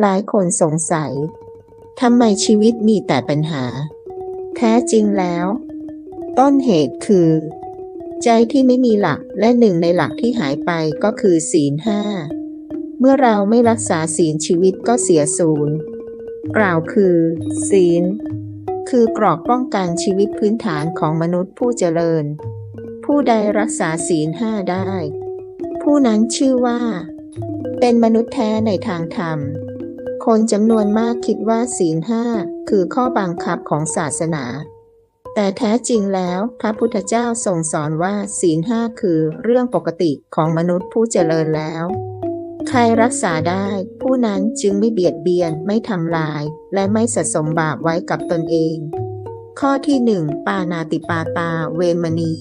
หลายคนสงสัยทำไมชีวิตมีแต่ปัญหา แท้จริงแล้ว ต้นเหตุคือ ใจที่ไม่มีหลักและหนึ่งในหลักที่หายไปก็คือศีลห้า เมื่อเราไม่รักษาศีลชีวิตก็เสียศูนย์กล่าวคือ ศีล คือกรอบป้องกันชีวิตพื้นฐานของมนุษย์ผู้เจริญ ผู้ใดรักษาศีลห้าได้ ผู้นั้นชื่อว่า เป็นมนุษย์แท้ในทางธรรม คนจำนวนมากคิดว่าศีลห้าคือข้อบังคับของศาสนา แต่แท้จริงแล้วพระพุทธเจ้าทรงสอนว่าศีลห้าคือเรื่องปกติของมนุษย์ผู้เจริญแล้ว ใครรักษาได้ผู้นั้นจึงไม่เบียดเบียนไม่ทำลาย และไม่สะสมบาปไว้กับตนเอง ข้อที่หนึ่งปานาติปาตาเวมณี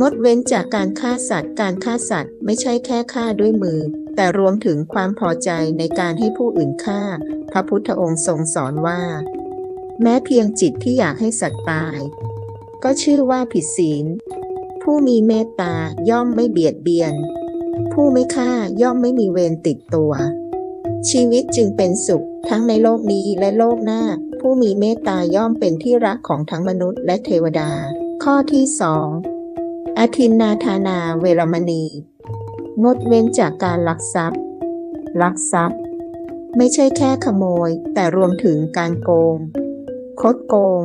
งดเว้นจากการฆ่าสัตว์ การฆ่าสัตว์ไม่ใช่แค่ฆ่าด้วยมือ แต่รวมถึงความพอใจในการให้ผู้อื่นฆ่า พระพุทธองค์ทรงสอนว่า แม้เพียงจิตที่อยากให้สัตว์ตาย ก็ชื่อว่าผิดศีล ผู้มีเมตตาย่อมไม่เบียดเบียน ผู้ไม่ฆ่าย่อมไม่มีเวรติดตัว ชีวิตจึงเป็นสุขทั้งในโลกนี้และโลกหน้า ผู้มีเมตตาย่อมเป็นที่รักของทั้งมนุษย์และเทวดา ข้อที่สองอทินนาธานาเวรมณี งดเว้นจากการลักทรัพย์ ลักทรัพย์ ไม่ใช่แค่ขโมย แต่รวมถึงการโกง คดโกง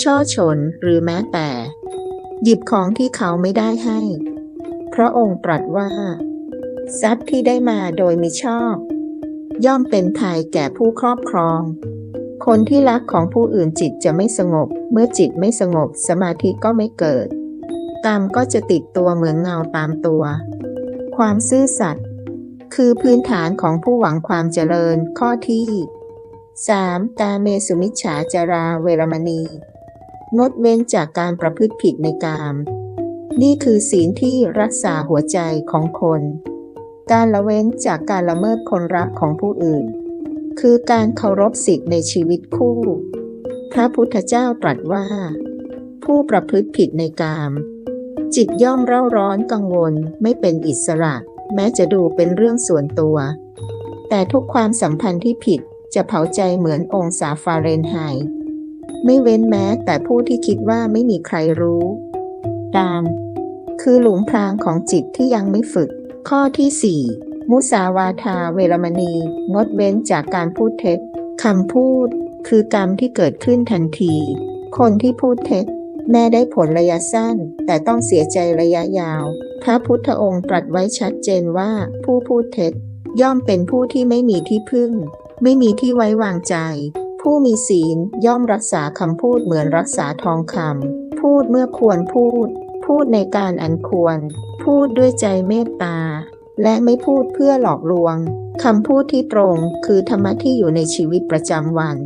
ช่อฉนหรือแม้แต่ หยิบของที่เขาไม่ได้ให้ พระองค์ตรัสว่า ทรัพย์ที่ได้มาโดยมิชอบ ย่อมเป็นภัยแก่ผู้ครอบครอง คนที่รักของผู้อื่นจิตจะไม่สงบ เมื่อจิตไม่สงบสมาธิก็ไม่เกิดกรรมก็จะติดตัวเหมือนเงาตามตัว ความซื่อสัตย์คือพื้นฐานของผู้หวังความเจริญข้อที่ 3. กาเมสุมิจฉาจาราเวรมณี งดเว้นจากการประพฤติผิดในกาม นี่คือศีลที่รักษาหัวใจของคน การละเว้นจากการละเมิดคนรักของผู้อื่น คือการเคารพสิทธิในชีวิตคู่ พระพุทธเจ้าตรัสว่า ผู้ประพฤติผิดในกาม จิตย่อมเร่าร้อนกังวลไม่เป็นอิสระ แม้จะดูเป็นเรื่องส่วนตัว แต่ทุกความสัมพันธ์ที่ผิดจะเผาใจเหมือนองศาฟาเรนไฮต์ไม่เว้นแม้แต่ผู้ที่คิดว่าไม่มีใครรู้ ตาม คือหลุมพรางของจิตที่ยังไม่ฝึก ข้อที่ 4 มุสาวาทาเวรมณี งดเว้นจากการพูดเท็จคำพูด คือกรรมที่เกิดขึ้นทันที คนที่พูดเท็จ แม้ได้ผลระยะสั้น แต่ต้องเสียใจระยะยาว พระพุทธองค์ตรัสไว้ชัดเจนว่าผู้พูดเท็จ ย่อมเป็นผู้ที่ไม่มีที่พึ่ง ไม่มีที่ไว้วางใจ ผู้มีศีลย่อมรักษาคำพูดเหมือนรักษาทองคำพูดเมื่อควรพูด พูดในการอันควร พูดด้วยใจเมตตา และไม่พูดเพื่อหลอกลวงคำพูดที่ตรงคือธรรมะที่อยู่ในชีวิตประจำวัน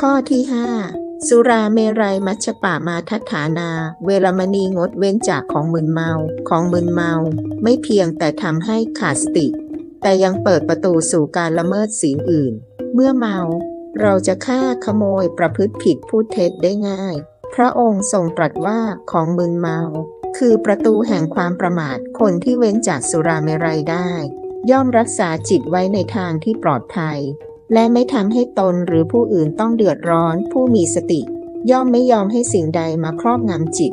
ข้อที่5สุราเมรัยมัชปามาทัฐานา เวรมณีงดเว้นจากของมึนเมา ของมึนเมา ไม่เพียงแต่ทำให้ขาดสติ แต่ยังเปิดประตูสู่การละเมิดศีลอื่น เมื่อเมา เราจะฆ่าขโมยประพฤติผิดพูดเท็จได้ง่าย พระองค์ทรงตรัสว่าของมึนเมา คือประตูแห่งความประมาทคนที่เว้นจากสุราเมรัยได้ ย่อมรักษาจิตไว้ในทางที่ปลอดภัย และไม่ทำให้ตนหรือผู้อื่นต้องเดือดร้อน ผู้มีสติ ย่อมไม่ยอมให้สิ่งใดมาครอบงำจิต